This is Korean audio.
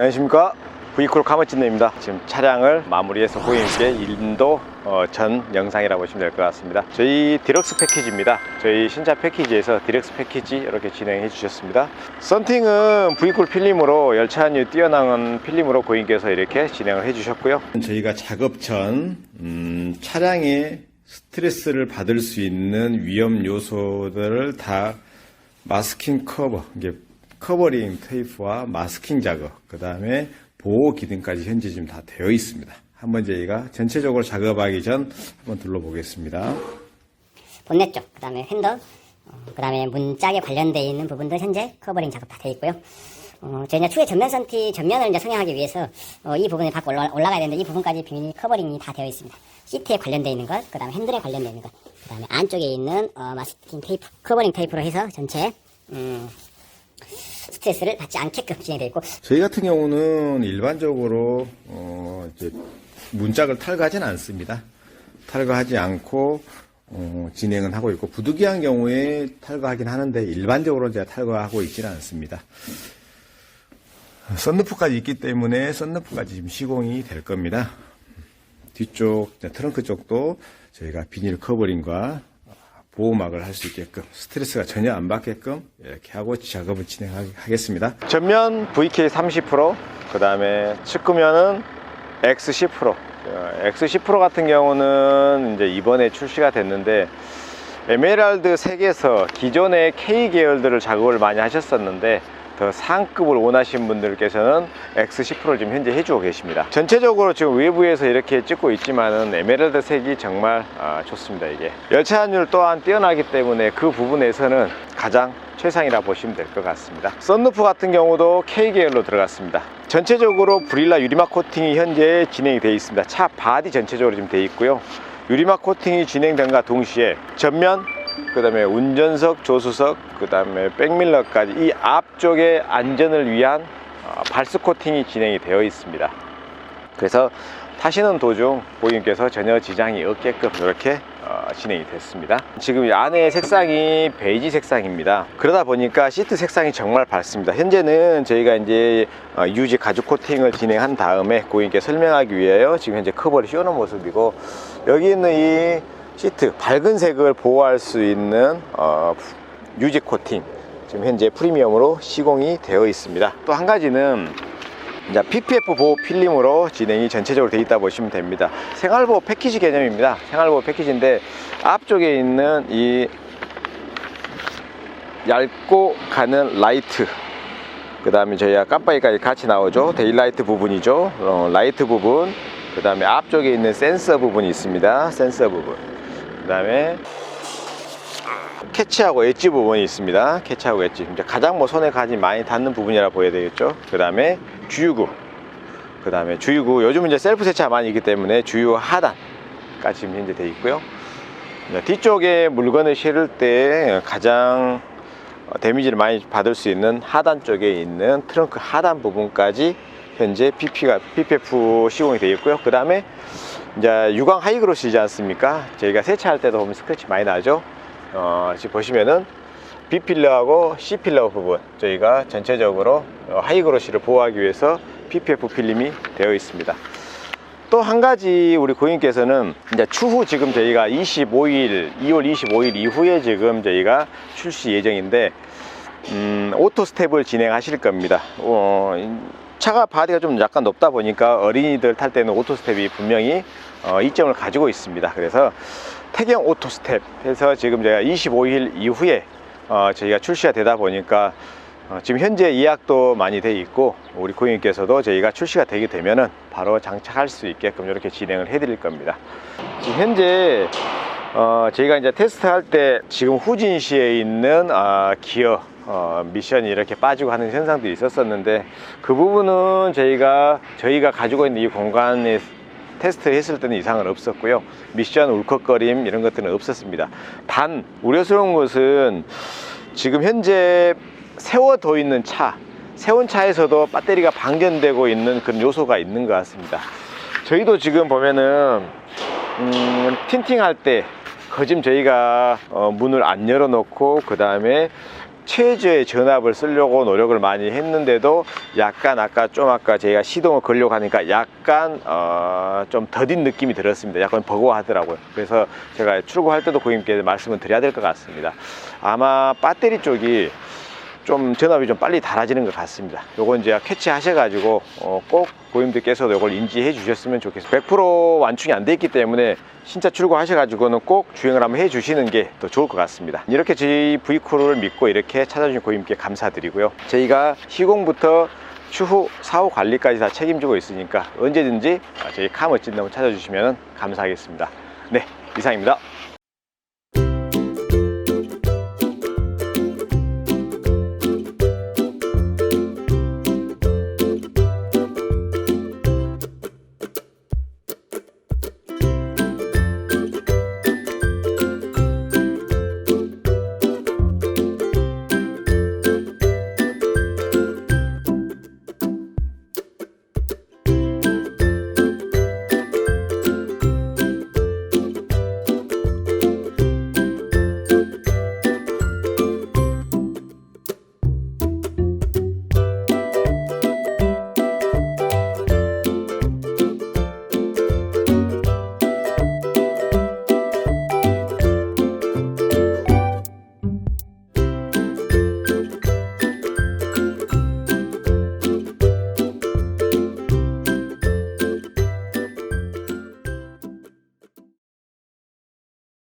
안녕하십니까? V쿨 카머친네입니다. 지금 차량을 마무리해서 고객님께 인도 어, 전 영상이라고 보시면 될 것 같습니다. 저희 디럭스 패키지입니다. 저희 신차 패키지에서 디럭스 패키지 이렇게 진행해 주셨습니다. 썬팅은 V쿨 필름으로 열차 한유 뛰어난 필름으로 고객님께서 이렇게 진행을 해 주셨고요. 저희가 작업 전 음, 차량에 스트레스를 받을 수 있는 위험 요소들을 다 마스킹 커버, 이게 커버링 테이프와 마스킹 작업, 그 다음에 보호 기능까지 현재 지금 다 되어 있습니다. 한번 저희가 전체적으로 작업하기 전 한번 둘러보겠습니다. 본넷 쪽, 그 다음에 핸들, 그 다음에 문짝에 관련되어 있는 부분도 현재 커버링 작업 다 되어 있고요. 어, 저희 이제 추후에 전면 선티, 전면을 이제 성형하기 위해서 어, 이 부분이 밖 올라, 올라가야 되는데 이 부분까지 비밀 커버링이 다 되어 있습니다. 시트에 관련되어 있는 것, 그 다음에 핸들에 관련되어 있는 것, 그 다음에 안쪽에 있는 어, 마스킹 테이프, 커버링 테이프로 해서 전체 음, 스트레스를 받지 않게끔 진행되어 있고 저희 같은 경우는 일반적으로 어, 이제 문짝을 탈거하지는 않습니다. 탈거하지 않고 어, 진행은 하고 있고 부득이한 경우에 탈거하긴 하는데 일반적으로 제가 탈거하고 있지는 않습니다. 썬루프까지 있기 때문에 썬루프까지 지금 시공이 될 겁니다. 뒤쪽 트렁크 쪽도 저희가 비닐 커버링과 보호막을 할 수 있게끔 스트레스가 전혀 안 받게끔 이렇게 하고 작업을 진행하겠습니다. 전면 VK 30%, 그 다음에 측구면은 X 10%. X 10% 같은 경우는 이제 이번에 출시가 됐는데 에메랄드 색에서 기존의 K 계열들을 작업을 많이 하셨었는데 더 상급을 원하신 분들께서는 X10%를 지금 현재 해주고 계십니다. 전체적으로 지금 외부에서 이렇게 찍고 있지만은 에메랄드 색이 정말 아, 좋습니다. 이게 열차 환율 또한 뛰어나기 때문에 그 부분에서는 가장 최상이라 보시면 될 것 같습니다. 썬루프 같은 경우도 K 계열로 들어갔습니다. 전체적으로 브릴라 유리막 코팅이 현재 진행이 되어 있습니다. 차 바디 전체적으로 지금 되어 있고요. 유리막 코팅이 진행된과 동시에 전면 그 다음에 운전석, 조수석, 그 다음에 백밀러까지 이 앞쪽의 안전을 위한 어, 발스 코팅이 진행이 되어 있습니다. 그래서 타시는 도중 고객님께서 전혀 지장이 없게끔 이렇게 어, 진행이 됐습니다. 지금 이 안에 색상이 베이지 색상입니다. 그러다 보니까 시트 색상이 정말 밝습니다. 현재는 저희가 이제 어, 유지 가죽 코팅을 진행한 다음에 고객님께 설명하기 위하여 지금 현재 커버를 씌우는 모습이고 여기 있는 이 시트 밝은 색을 보호할 수 있는 어, 유지 코팅 지금 현재 프리미엄으로 시공이 되어 있습니다. 또 한 가지는 이제 PPF 보호 필름으로 진행이 전체적으로 되어 있다 보시면 됩니다. 생활보호 패키지 개념입니다. 생활보호 패키지인데 앞쪽에 있는 이 얇고 가는 라이트 그 다음에 저희가 깜빡이까지 같이 나오죠 데일라이트 부분이죠 어, 라이트 부분 그 다음에 앞쪽에 있는 센서 부분이 있습니다 센서 부분 그 다음에 캐치하고 엣지 부분이 있습니다. 캐치하고 엣지. 이제 가장 뭐 손에 가지 많이 닿는 부분이라 보여야 되겠죠. 그 다음에 주유구. 그 다음에 주유구. 요즘 이제 셀프 세차가 많이 있기 때문에 주유 하단까지 지금 현재 되어 있고요. 네, 뒤쪽에 물건을 실을 때 가장 어, 데미지를 많이 받을 수 있는 하단 쪽에 있는 트렁크 하단 부분까지 현재 PP가 PPF 시공이 되어 있고요. 그 다음에 이제 유광 하이그로시지 않습니까? 저희가 세차할 때도 보면 스크래치 많이 나죠. 어, 지금 보시면은 B 필러하고 C 필러 부분 저희가 전체적으로 어, 하이그로시를 보호하기 위해서 PPF 필름이 되어 있습니다. 또 한 가지 우리 고객님께서는 이제 추후 지금 저희가 25일, 2월 25일 이후에 지금 저희가 출시 예정인데 음, 오토 스텝을 진행하실 겁니다. 어, 차가 바디가 좀 약간 높다 보니까 어린이들 탈 때는 오토 스텝이 분명히 어, 이점을 가지고 있습니다. 그래서 태경 오토 스텝 해서 지금 제가 25일 이후에 어, 저희가 출시가 되다 보니까 어, 지금 현재 예약도 많이 돼 있고 우리 고객님께서도 저희가 출시가 되게 되면은 바로 장착할 수 있게끔 이렇게 진행을 해 드릴 겁니다. 지금 현재 어, 저희가 이제 테스트 할 때 지금 후진시에 있는 아, 기어 어, 미션이 이렇게 빠지고 하는 현상들이 있었었는데 그 부분은 저희가 저희가 가지고 있는 이 공간에 테스트 했을 때는 이상은 없었고요. 미션 울컥거림 이런 것들은 없었습니다. 단 우려스러운 것은 지금 현재 세워져 있는 차, 세운 차에서도 배터리가 방전되고 있는 그런 요소가 있는 것 같습니다. 저희도 지금 보면은 음, 틴팅할 때 거짐 저희가 어, 문을 안 열어놓고 그 다음에 최저의 전압을 쓰려고 노력을 많이 했는데도 약간 아까 좀 아까 제가 시동을 걸려고 하니까 약간 어, 좀 더딘 느낌이 들었습니다. 약간 버거워하더라고요. 그래서 제가 출고할 때도 고객님께 말씀을 드려야 될 것 같습니다. 아마 배터리 쪽이 좀 전압이 좀 빨리 달아지는 것 같습니다. 요거 이제 캐치하셔가지고 어, 꼭 고객님들께서도 이걸 인지해 주셨으면 좋겠습니다. 100% 완충이 안 돼 있기 때문에 신차 출고하셔가지고는 꼭 주행을 한번 해 주시는 게 더 좋을 것 같습니다. 이렇게 저희 V크루를 믿고 이렇게 찾아주신 고객님께 감사드리고요. 저희가 시공부터 추후 사후 관리까지 다 책임지고 있으니까 언제든지 저희 한번 찾아주시면 감사하겠습니다. 네, 이상입니다.